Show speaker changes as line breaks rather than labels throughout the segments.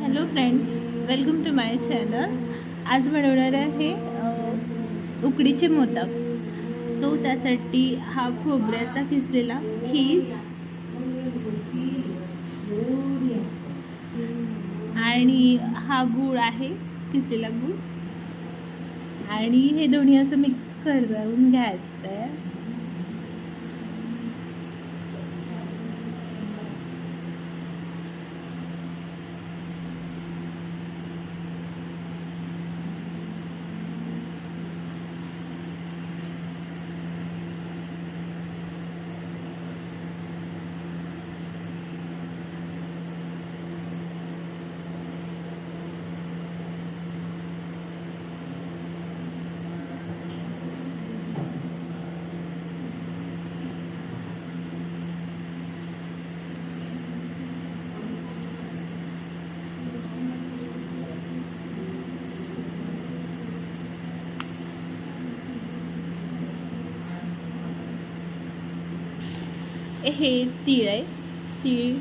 Hello friends welcome to my channel आज बनवणार आहे उकडीचे मोदक. सो त्यासाठी हा खोबऱ्याचा किसलेला खीस आणि हा गूळ आहे किसलेला गूळ. आणि हे दोन्ही असं मिक्स करून घ्यायचं आहे हे तीळ आहे. तीळ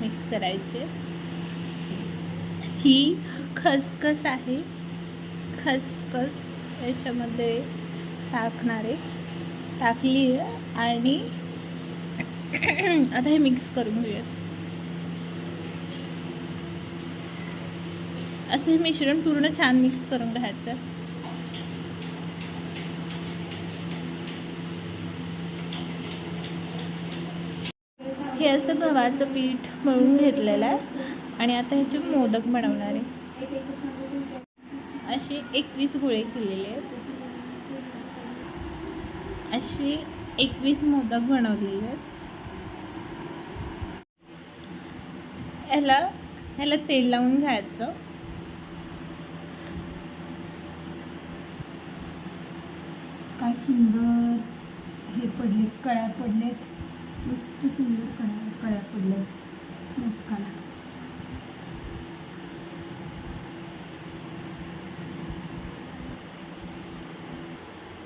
मिक्स करायचे. ही खसखस आहे. खसखस याच्यामध्ये टाकणारे टाकली आणि आता हे मिक्स करून घेऊया असं हे मिश्रण पूर्ण छान मिक्स करून घ्यायचं. हे असं गव्हाचं पीठ मळून घेतलेलं आहे. आणि आता ह्याचे मोदक बनवणार आहे. असे एकवीस गोळे केलेले आहेत. असे एकवीस मोदक बनवलेले आहेत. ह्याला ह्याला तेल लावून घ्यायचं.
काय सुंदर हे पडले कळ्या पडलेत. मस्त सुंदर कळ्या कळ्या आहेत. मोदकाला.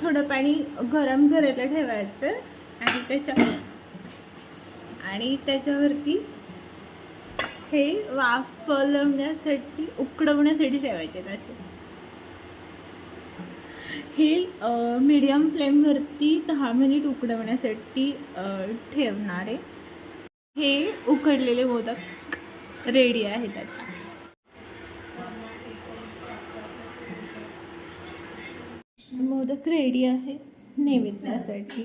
थोडं पाणी गरम करायला ठेवायचं आणि त्याच्या आणि त्याच्यावरती हे वाफवण्यासाठी उकडवण्यासाठी ठेवायचे असे. हे मीडियम फ्लेमवरती दहा मिनिट उकडवण्यासाठी ठेवणार. आहे हे उकडलेले मोदक रेडी आहेत आता. मोदक रेडी आहे नैवेद्यासाठी.